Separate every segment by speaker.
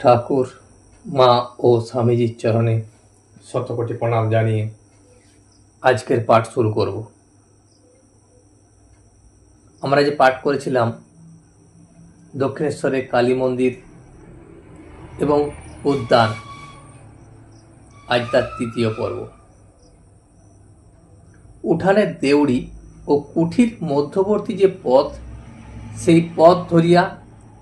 Speaker 1: ঠাকুর, মা ও স্বামীজির চরণে শতকোটি প্রণাম জানিয়ে আজকের পাঠ শুরু করব। আমরা যে পাঠ করেছিলাম দক্ষিণেশ্বরে কালী মন্দির এবং উদ্যান, আজ তার তৃতীয় পর্ব। উঠানের দেউড়ি ও কুঠির মধ্যবর্তী যে পথ, সেই পথ ধরিয়া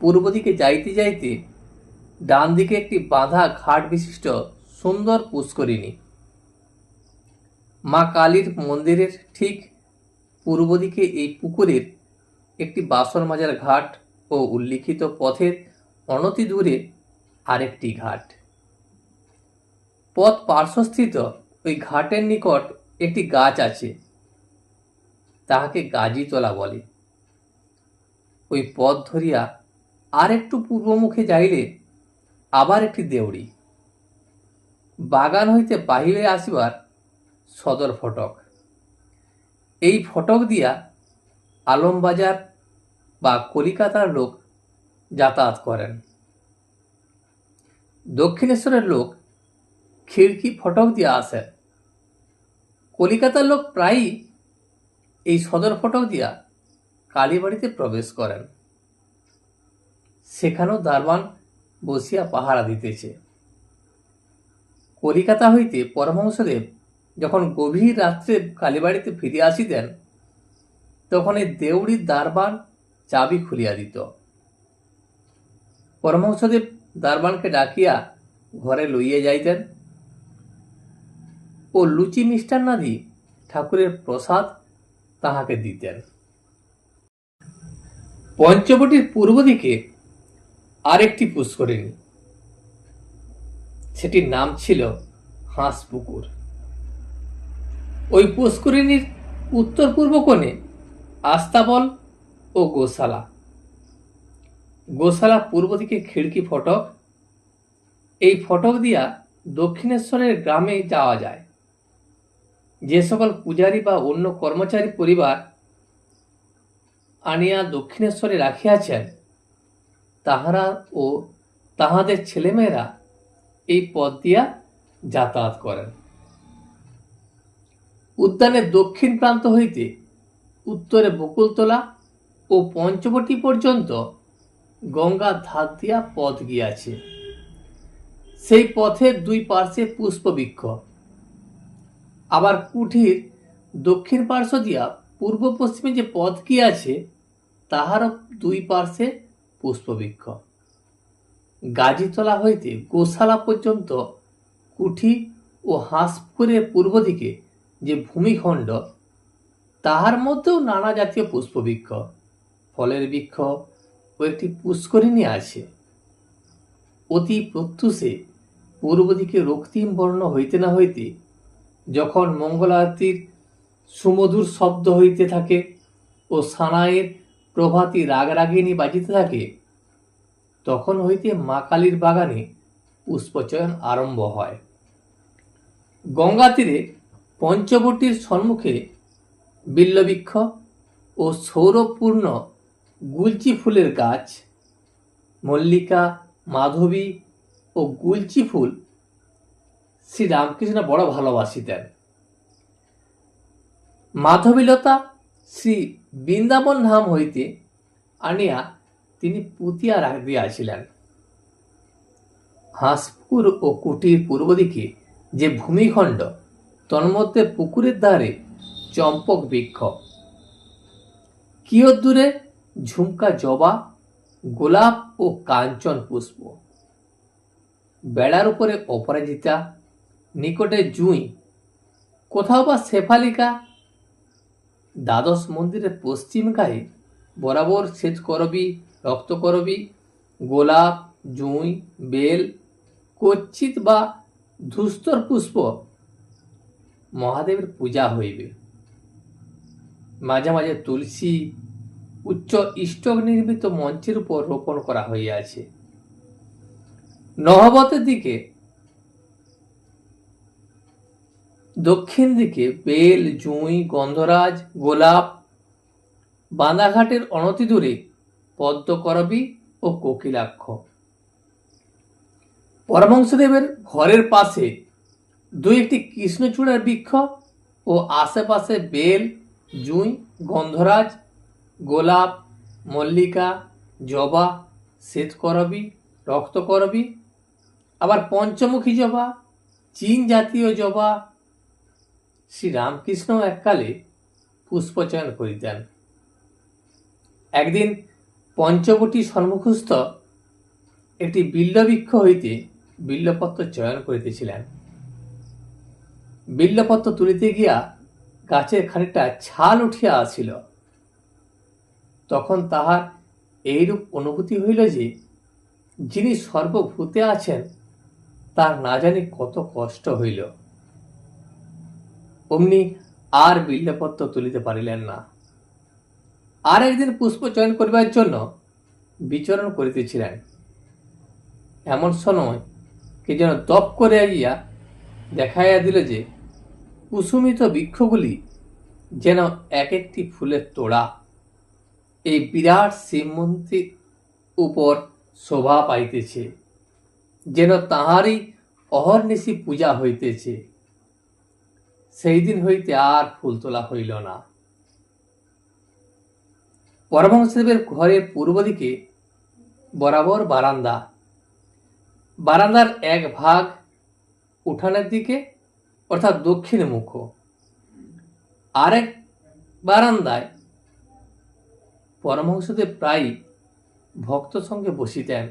Speaker 1: পূর্ব দিকে যাইতে যাইতে ডান দিকে একটি বাঁধা ঘাট বিশিষ্ট সুন্দর পুষ্করিণী। মা কালীর মন্দিরের ঠিক পূর্ব দিকে এই পুকুরের একটি বাসন মাজার ঘাট ও উল্লিখিত পথের অনতি দূরে আরেকটি ঘাট। পথ পার্শ্বস্থিত ওই ঘাটের নিকট একটি গাছ আছে, তাহাকে গাজীতলা বলে। ওই পথ ধরিয়া আর একটু পূর্বমুখে যাইলে আবার একটি দেউড়ি। বাগান হইতে বাহিরে আসিবার সদর ফটক। এই ফটক দিয়া আলমবাজার বা কলিকাতার লোক যাতায়াত করেন। দক্ষিণেশ্বরের লোক খিড়কি ফটক দিয়ে আসেন। কলিকাতার লোক প্রায়ই এই সদর ফটক দিয়া কালীবাড়িতে প্রবেশ করেন। সেখানেও দারবান বসিয়া পাহারা দিতেছে। কলিকাতা হইতে পরমহংসদেব যখন গভীর রাত্রে কালীবাড়িতে ফিরে আসিতেন, তখন এই দেউড়ির দারবান চাবি খুলিয়া দিত। পরমহংসদেব দারবানকে ডাকিয়া ঘরে লইয়া যাইতেন ও লুচি মিষ্টান্নাদি ঠাকুরের প্রসাদ তাহাকে দিতেন। পঞ্চবটির পূর্ব দিকে আরেকটি পুষ্করিণী সেটির নাম ছিল হাঁস পুকুর। ওই পুষ্করিণীর উত্তর পূর্ব কোণে আস্তাবল ও গোশালা। গোশালা পূর্ব দিকে খিড়কি ফটক। এই ফটক দিয়া দক্ষিণেশ্বরের গ্রামে যাওয়া যায়। যে সকল পূজারী বা অন্য কর্মচারী পরিবার আনিয়া দক্ষিণেশ্বরে রাখিয়াছেন তাহারা ও তাহাদের ছেলেমেয়েরা এই পথ দিয়া যাতায়াত করেন। উদ্যানের দক্ষিণ প্রান্ত হইতে উত্তরে বকুলতলা ও পঞ্চবটি পর্যন্ত গঙ্গা ধার দিয়া পথ গিয়াছে। সেই পথের দুই পার্শ্বে পুষ্পবৃক্ষ। আবার কুঠির দক্ষিণ পার্শ্ব দিয়া পূর্ব পশ্চিমে যে পথ গিয়াছে, তাহারও দুই পার্শ্বে পুষ্পবৃক্ষ। গাজীতলা হইতে গোশালা পর্যন্ত কুঠি ও হাঁসপুরের পূর্ব দিকে যে ভূমিখণ্ড, তাহার মধ্যেও নানা জাতীয় পুষ্পবৃক্ষ। ফলের বৃক্ষ ও একটি পুষ্করিণী আছে। অতি প্রত্যুষে পূর্ব দিকে রক্তিম বর্ণ হইতে না হইতে যখন মঙ্গল আরতির সুমধুর শব্দ হইতে থাকে ও সানাইয়ের প্রভাতী রাগরাগিনী বাজিতে থাকে, তখন হইতে মা কালীর বাগানে পুষ্পচয়ন আরম্ভ হয়। গঙ্গা তীরে পঞ্চবটির সম্মুখে বিল্লবৃক্ষ ও সৌরপূর্ণ গুলচি ফুলের গাছ, মল্লিকা, মাধবী ও গুলচি ফুল শ্রী রামকৃষ্ণ বড় ভালোবাসিতেন। মাধবীলতা শ্রী বৃন্দাবন ধাম হইতে আনিয়া তিনি পুতিয়া রাখ দিয়াছিলেন। হাঁসপুর ও কুটির পূর্ব দিকে যে ভূমিখণ্ড, তন্মধ্যে পুকুরের ধারে চম্পক বৃক্ষ। কিয়ত দূরে ঝুমকা জবা, গোলাপ ও কাঞ্চন পুষ্প। বেড়ার উপরে অপরাজিতা, নিকটে জুঁই, কোথাও বা শেফালিকা দ্বাদশ মন্দিরের পশ্চিম গায়ে বরাবর সেচ করবি, রক্ত করবি, গোলাপ, জুঁই, বেল, কচ্ছিত বা ধূস্তর পুষ্প মহাদেবের পূজা হইবে। মাঝে মাঝে তুলসী, উচ্চ ইষ্টক নির্মিত মঞ্চের উপর রোপণ করা হইয়াছে। নহবতের দিকে দক্ষিণ দিকে বেল, জুঁই, গন্ধরাজ, গোলাপ, বাঁধাঘাটের অনতি দূরে পদ্মকরবী ও কোকিলাক্ষ। পরমহংসদেবের ঘরের পাশে দুই একটি কৃষ্ণচূড়ার বৃক্ষ ও আশেপাশে বেল, জুঁই, গন্ধরাজ, গোলাপ, মল্লিকা, জবা, শ্বেতকরবী, রক্তকরবী, আবার পঞ্চমুখী জবা, চীন জাতীয় জবা শ্রী রামকৃষ্ণ এককালে পুষ্পচয়ন করিতেন। একদিন পঞ্চবটী সম্মুখস্থ একটি বিল্লবৃক্ষ হইতে বিল্লপত্র চয়ন করিতেছিলেন। বিল্লপত্র তুলিতে গিয়া গাছের খানিকটা ছাল উঠিয়া আসিল। তখন তাহার এইরূপ অনুভূতি হইল যে, যিনি সর্বভূতে আছেন, তার না জানি কত কষ্ট হইল। অমনি আর বিল্লপত্র তুলিতে পারিলেন না। আর একদিন পুষ্প চয়ন করিবার জন্য বিচরণ করিতেছিলেন। এমন সময় কে যেন দপ করে গিয়া দেখাইয়া দিল যে, কুসুমিত বৃক্ষগুলি যেন এক একটি ফুলের তোড়া। এই বিরাট শিব মন্দির উপর শোভা পাইতেছে, যেন তাহারই অহর্নিশি পূজা হইতেছে। সেই দিন হইতে আর ফুল তোলা হইল না। পরমহংসদেবের ঘরের পূর্ব দিকে বরাবর বারান্দা। বারান্দার এক ভাগ উঠানের দিকে, অর্থাৎ দক্ষিণ মুখ। আরেক বারান্দায় পরমহংসদেব প্রায় ভক্ত সঙ্গে বসিতেন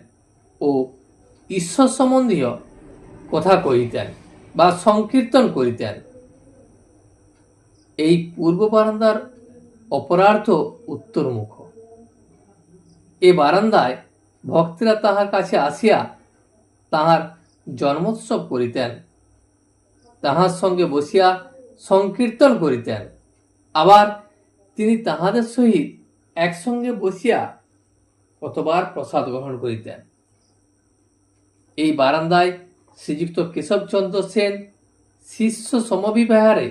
Speaker 1: ও ঈশ্বর সম্বন্ধীয় কথা কহিতেন বা সংকীর্তন করিতেন। এই পূর্ব বারান্দার অপরার্থ উত্তরমুখ। এ বারান্দায় ভক্তরা তাহার কাছে আসিয়া তাহার জন্মোৎসব করিতেন। তাহার সঙ্গে বসিয়া সংকীর্তন করিতেন। আবার তিনি তাহাদের সহিত একসঙ্গে বসিয়া কতবার প্রসাদ গ্রহণ করিতেন। এই বারান্দায় শ্রীযুক্ত কেশবচন্দ্র সেন শিষ্য সমবিবাহারে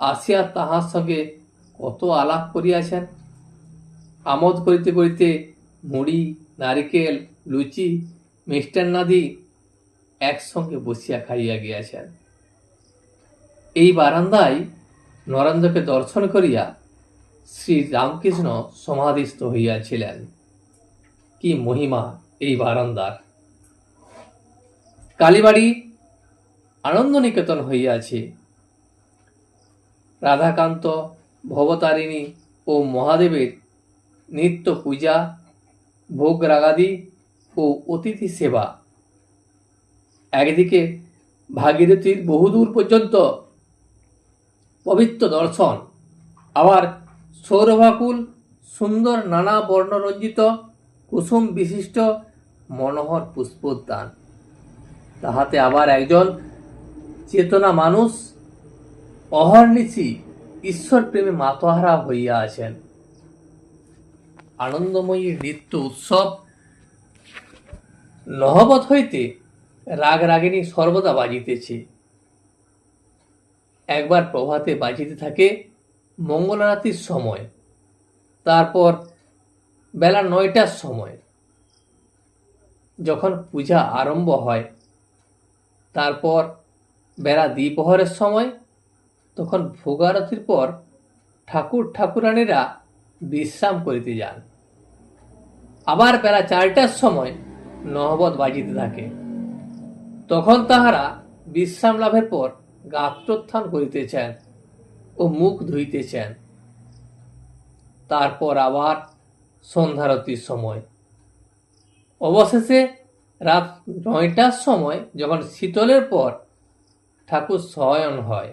Speaker 1: আসিয়া তাহার সঙ্গে কত আলাপ করিয়াছেন। আমোদ করিতে করিতে মুড়ি, নারিকেল, লুচি, মিষ্টান্নাদি একসঙ্গে বসিয়া খাইয়া গিয়াছেন। এই বারান্দায় নরেন্দ্রকে দর্শন করিয়া শ্রী রামকৃষ্ণ সমাধিস্থ হইয়াছিলেন। কি মহিমা এই বারান্দার! কালীবাড়ি আনন্দ নিকেতন হইয়াছে। রাধাকান্ত, ভবতারিণী ও মহাদেবের নিত্য পূজা ভোগ রাগাদি ও অতিথি সেবা। একদিকে ভাগীরথীর বহুদূর পর্যন্ত পবিত্র দর্শন, আবার সৌরভাকুল সুন্দর নানা বর্ণরঞ্জিত কুসুম বিশিষ্ট মনোহর পুষ্পোদ্যান। তাহাতে আবার একজন চেতনা মানুষ অহর্নিশি ঈশ্বর প্রেমে মাতোহারা হইয়া আছেন। আনন্দময়ী নৃত্য উৎসব নহবত হইতে রাগ রাগিনী সর্বদা বাজিতেছে। একবার প্রভাতে বাজিতে থাকে মঙ্গলারাতির সময়, তারপর বেলা নয়টার সময়। যখন পূজা আরম্ভ হয়, তারপর বেলা দ্বিপ্রহরের সময় তখন ভোগারতির পর ঠাকুর ঠাকুরানীরা বিশ্রাম করিতে যান। আবার বেলা চারটার সময় নহবত বাজিতে থাকে। তখন তাহারা বিশ্রাম লাভের পর গাত্রোত্থান করিতেছেন ও মুখ ধুইতেছেন। তারপর আবার সন্ধ্যারতির সময়। অবশেষে রাত নয়টার সময় যখন শীতলের পর ঠাকুর শয়ন হয়